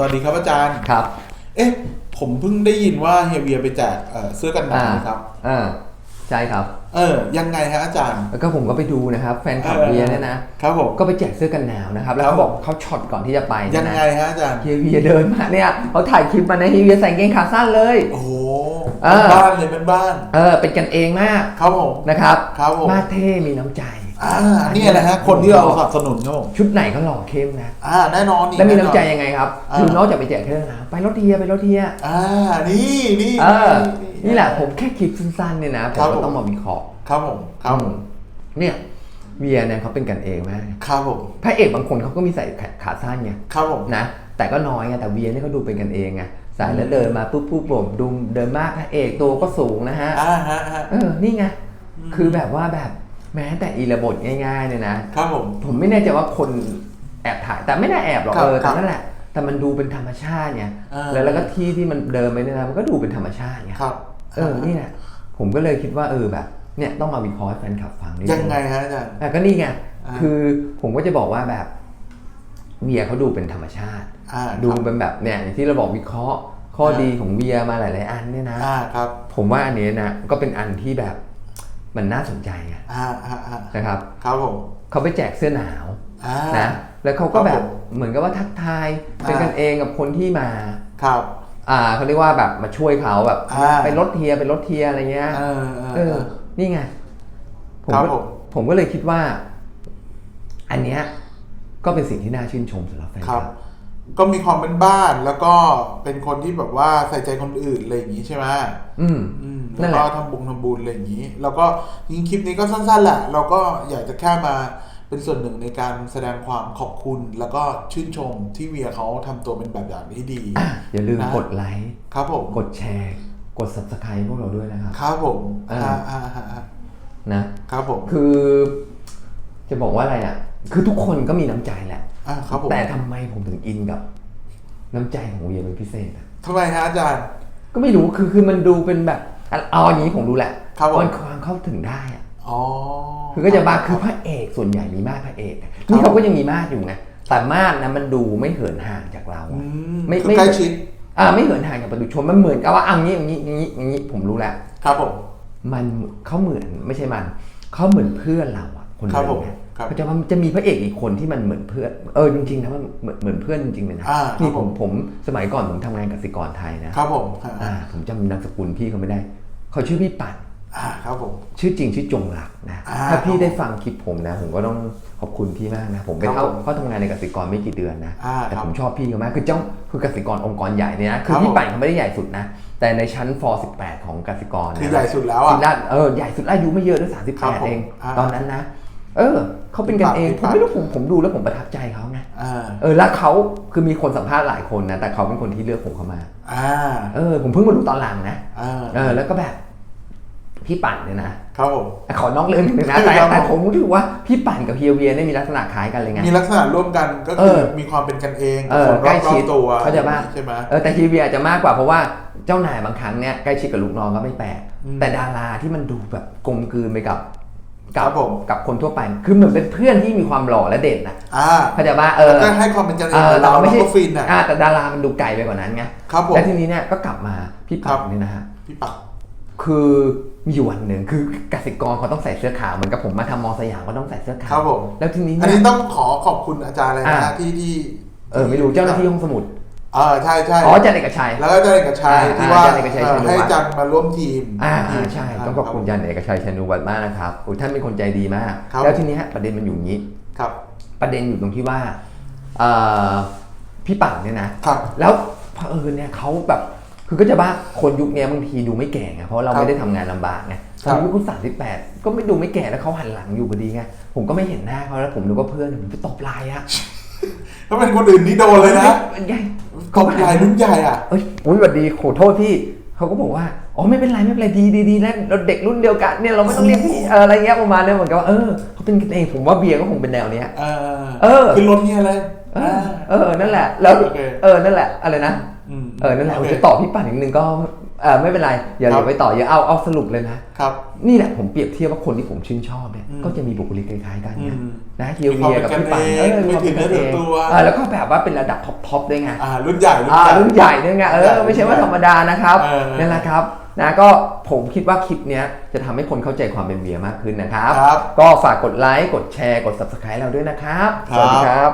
วัสดีครับอาจารย์ ครับ เอ๊ะ ผมเพิ่งได้ยินว่าเฮียเวียไปแจกเอ่อเสื้อกันหนาวนะครับ อ่า ใช่ครับ เออ ยังไงฮะอาจารย์ แล้วก็ผมก็ไปดูนะครับ แฟนคลับเออเบียร์เนี่ยนะ ครับผม ก็ไปแจกเสื้อกันหนาวนะครับ แล้วครับเขาบอกเขาช็อตก่อนที่จะไป ยัเนี่ยงนะไงฮะอาจารย์ เฮียเวียเดินมาเนี่ยเขาถ่ายคลิปมานะเฮียเวียใส่กางเกงขาสั้นเลย โอ้โหเออเป็นบ้านเลยเป็นบ้าน เออ เป็นกันเองมาก ครับผม นะครับ ครับผม มาเท่มีน้ำใจ อ่านี่แหละฮะคนที่เราสนับสนุนครับผมชุดไหนก็หล่อเข้มนะ อ่าแน่นอนนี่แล้วมีน้ำใจแอยังไงครับอ่าคือนอกจากไปแจกเสื้อกันหนาวไปรถเฮียไปรถเฮียอ่านี่นี่เออนี่แหละผมแค่คลิปสั้นๆเนี่ยนะผมครับก็ผมต้องมาวิเคราะห์ครับผมครับผมเนี่ยเวียเนี่ยเขาเป็นกันเองมากครับผมพระเอกบางคนเขาก็มีใส่ขาสั้นไงครับผมนะ แต่ก็น้อยไงแต่เวียนี่เขาดูเป็นกันเองไงใส่แล้วเดินมาปุ๊บปุ๊บผมดูเดินมากพระเอกตัวก็สูงนะฮะอ่าฮะฮะเออนี่ไงคือแบบว่าแบบ แม้แต่อีระบทง่ายๆเนี่ยนะครับผม ผมไม่แน่ใจว่าคนแอบถ่ายแต่ไม่น่าแอบหรอกครับเออครัแต่บนั่นแหละ แต่มันดูเป็นธรรมชาติไงอ่าแล้วแล้วก็ที่ที่มันเดินไปเนี่ยนะมันก็ดูเป็นธรรมชาติไงครับเออนี่แหละผมก็เลยคิดว่าเออแบบเนี่ยต้องมาวิเคราะห์ให้แฟนคลับฟังนิดนึ ยังไงฮะอาจารย์ อะก็นี่ไง อ่า คือผมก็จะบอกว่าแบบเวียเขาดูเป็นธรรมชาติ อ่าดูครับเป็นแบบเนี่ยอย่างที่เราบอกวิเคราะห์ ข้ออ่าดีของเวียมาหลาย ๆ อันเนี่ยนะ อ่าครับ ผมว่าอันนี้นะก็เป็นอันที่แบบ มันน่าสนใจไงอ่าอ่าอ่านะครับครับผมเขาไปแจกเสื้อหนาวอ่านะแล้วเขาก็ครับแบบผมเหมือนกับว่าทักทายเป็นอ่ากันเองกับคนที่มาครับอ่าเขาเรียกว่าแบบมาช่วยเขาแบบอ่าไปรถเทียร์ไปรถเทียร์อะไรเงี้ยเออเออเออนี่ไงผมครับก็ผมผมก็เลยคิดว่า อันเนี้ยก็เป็นสิ่งที่น่าชื่นชมสำหรับแฟนคครัลับบก็มีความเป็นบ้านแล้วก็เป็นคนที่แบบว่าใส่ใจคนอื่นอะไรอย่างนี้ใช่ไหมอืมอืม นั่แล้วนแหก็ละ ทำบุญทำบุญอะไรอย่างนี้ แล้วก็ยิงคลิปนี้ก็สั้นๆแหละ เราก็อยากจะแค่มาเป็นส่วนหนึ่งในการแสดงความขอบคุณ แล้วก็ชื่นชมที่เวียเขาทำตัวเป็นแบบอย่างที่ดีอย่าลืมนะกดไลค์ ครับผมกดแชร์ กด subscribe พวกเราด้วยนะครับ ครับผมอ่า อ่าอ่าอ่าอ่านะ ครับผมคือจะบอกว่าอะไรอะ คือทุกคนก็มีน้ำใจแหละ อ่าครับผมแต่ทำไมผมถึงอินกับ น้ำใจของเวียเป็นพิเศษอะทำไมฮะอาจารย์ ก็ไม่รู้ คือคือมันดูเป็นแบบอะ เอาอย่างนี้ผมดูแหละครับผม มันความเข้าถึงได้อะอ๋อ คือก็จะมาคือพระเอกส่วนใหญ่มีมาดพระเอกอะนี่เขาก็ยังมีมาดอยู่ไงแต่มาดนะมันดูไม่เหินห่างจากเราอือะมไม่คือไม่ใกล้ชิด อ่าไม่เหินห่างจากประตูชนมันเหมือนกับว่าอังนี้อย่างนี้อย่างนี้อย่างนี้ผมรู้แล้ว ครับผม มันเขาเหมือนไม่ใช่มันเขาเหมือนเพื่อนเราอะคนหครับนึผงมนะครับเขาจะว่ามันจะมีพระเอกอีกคนที่มันเหมือนเพื่อนเออจริงๆนะมันเหมือนเหมือนเพื่อนจริงๆเลยนะอ่าครับนี่ผมผมผมสมัยก่อนผมทำงานกสิกรไทยนะครับผมอ่า อ่าผมจำนามสกุลพี่เขาไม่ได้ เขาชื่อพี่ปัดอ่าครับผม ชื่อจริงชื่อจงหลักนะอ่าถ้าพี่ครับได้ฟังคลิปผมนะ ผมก็ต้องขอบคุณพี่มากนะ ผมไปครับเข้าผมเข้าทำงานในกสิกรไม่กี่เดือนนะอ่าแต่ครับผมชอบพี่เขามากคือเจ้าคือกสิกรองค์กรใหญ่เนี่ยนะคือครับพี่ผมปั่นเขาไม่ได้ใหญ่สุดนะ แต่ในชั้นฟอร์18 ของกสิกรคือนะ ใหญ่สุดแล้วทีอะละเออใหญ่สุดอายุไม่เยอะด้วยครับผม38เอง อ่าตอนนั้นนะ เออเขาเป็นกันเองพี่ผปั่มนไม่รู้ผมผมดูแล้วผมประทับใจเขาไงอ่าเออแล้วเขาคือมีคนสัมภาษณ์หลายคนนะแต่เขาเป็นคนที่เลือกผมเข้ามาอ่าเออ ผมเพิ่งมาดูตอนหลังนะอ่าเออ แล้วก็แบบพี่ปั่นเนี่ยนะครับผมขอนอกเรื่องนิดนึงนะแต่ครับแต่ผมรู้สึกว่าพี่ปั่นกับเฮียเวียเนี่ยมีลักษณะคล้ายกันเลยไงมีลักษณะร่วมกันก็เอคืออมีความเป็นกันเองเออคนใกล้รชิอดบๆตัวเขาใจปะใช่ไหมเออแต่เฮียเวียอาจจะมากกว่าเพราะว่าเจ้านายบางครั้งเนี่ยใกล้ชิดกับลูกน้องก็ไม่แปลกอืมแต่ดาราที่มันดูแบบกลมกลืนไปกับ กัครับผม กับคนทั่วไป คือเหมือนเป็นเพื่อนที่มีความหล่อและเด่นนะอ่าเขาใจปะเออก็ให้ความเป็นกันเอเองอแต่เรามันไม่ใช่ก็ฟินอะ อ่าแต่ดารามันดูไกลไปกว่านั้นไงครับผม แล้วทีนี้เนี่ยก็กลับมาพี่ครัปั่บนเนี่ยนะฮะ พี่ปัก คือมีอยู่วันหนึ่งคือกสิกรเขาต้องใส่เสื้อขาวเหมือนกับผมมาทำมอสยามก็ต้องใส่เสื้อขาครัวบผม แล้วทีนี้อันเนี่ยนี้ต้องขอขอบคุณอาจารย์เลยนะอ่าที่ที่เออไม่รู้เจ้าหน้าที่ห้องสมุดเออใช่ใช่อ๋ออาจารย์เอกชัย แล้วก็อาจารย์เอกชัยอ่าที่ว่าอาจารย์เอกชัยเอ่อชัยนุวัฒน์ ให้อาจารย์มาร่วมทีมอ่าทีมใช่ต้องขอบคุณอาจารย์เอกชัยชัยนุวัฒน์มากนะครับโอ้ยท่านเป็นคนใจดีมากครับแล้วทีนี้ฮะประเด็นมันอยู่อย่างนี้ ครับ ประเด็นอยู่ตรงที่ว่าเอ่อพี่ปั่นเนี่ยนะ ครับ แล้วเผอิญเนี่ยเขาแบบคือก็จะบ้าคนยุคเนี้ยบางทีดูไม่แก่ไงเพราะเราครับไม่ได้ทำงานลำบากไงคตรัอบ นยุคคุณสามสิบแปดก็ไม่ดูไม่แก่แล้วเขาหันหลังอยู่พอดีไงผมก็ไม่เห็นหน้าเขาแล้วผมนึกว่าเพื่อนผมไปตบไลน์อะ ถ้าเป็นคนอื่นนี่โดนเลยนะเป็นไงตบใหญ่รุ่นใหญ่อะเอ้ยอุ้ยสวัสดีขอโทษพี่เขาก็บอกว่าอ๋อไม่เป็นไรไม่เป็นไรดีดีดีแล้วเราเด็กรุ่นเดียวกันเนี่ยเราไม่ต้องเรียกพี่เอออะไรเงี้ยประมาณเนี้ยเหมือนกับว่าเออเขาเป็นกันเองผมว่าเบียร์ก็คงเป็นแนวเนี้ยเออเออขึ้นรถเนี่ยเลยเออเออนั่นแหละแล้วโอเคเออนั่นแหละอะไรนะม เออนั่นแหละโอเคจะตอบพี่ปั่นอีกนึงก็เออไม่เป็นไรอย่าคอรับย่าไปต่ออย่าเอาเอาสรุปเลยนะครับนี่แหละผมเปรียบเทียบว่าคนที่ผมชื่นชอบเนี่ยอืมก็จะมีบุคลิกคล้ายๆกันอืนะมนะเฮียเวียกับพี่ปันมีความเป็นกันเองไม่ถึงเนื้อถึงตัวเออแล้วก็แบบว่าเป็นระดับท็อปๆด้วยไงอ่ารุ่นใหญ่รุ่นอ่าใหญ่รุ่นใหญ่ด้วยไงเอรุ่นใหญ่อไม่ใช่ว่าธรรมดานะครับเออนั่นแหละครับนะก็ผมคิดว่าคลิปเนี้ยจะทำให้คนเข้าใจความเป็นเบียร์มากขึ้นนะครับครับ ก็ฝากกดไลค์ กดแชร์ กด subscribe เราด้วยนะครับครับสวัสดีครับ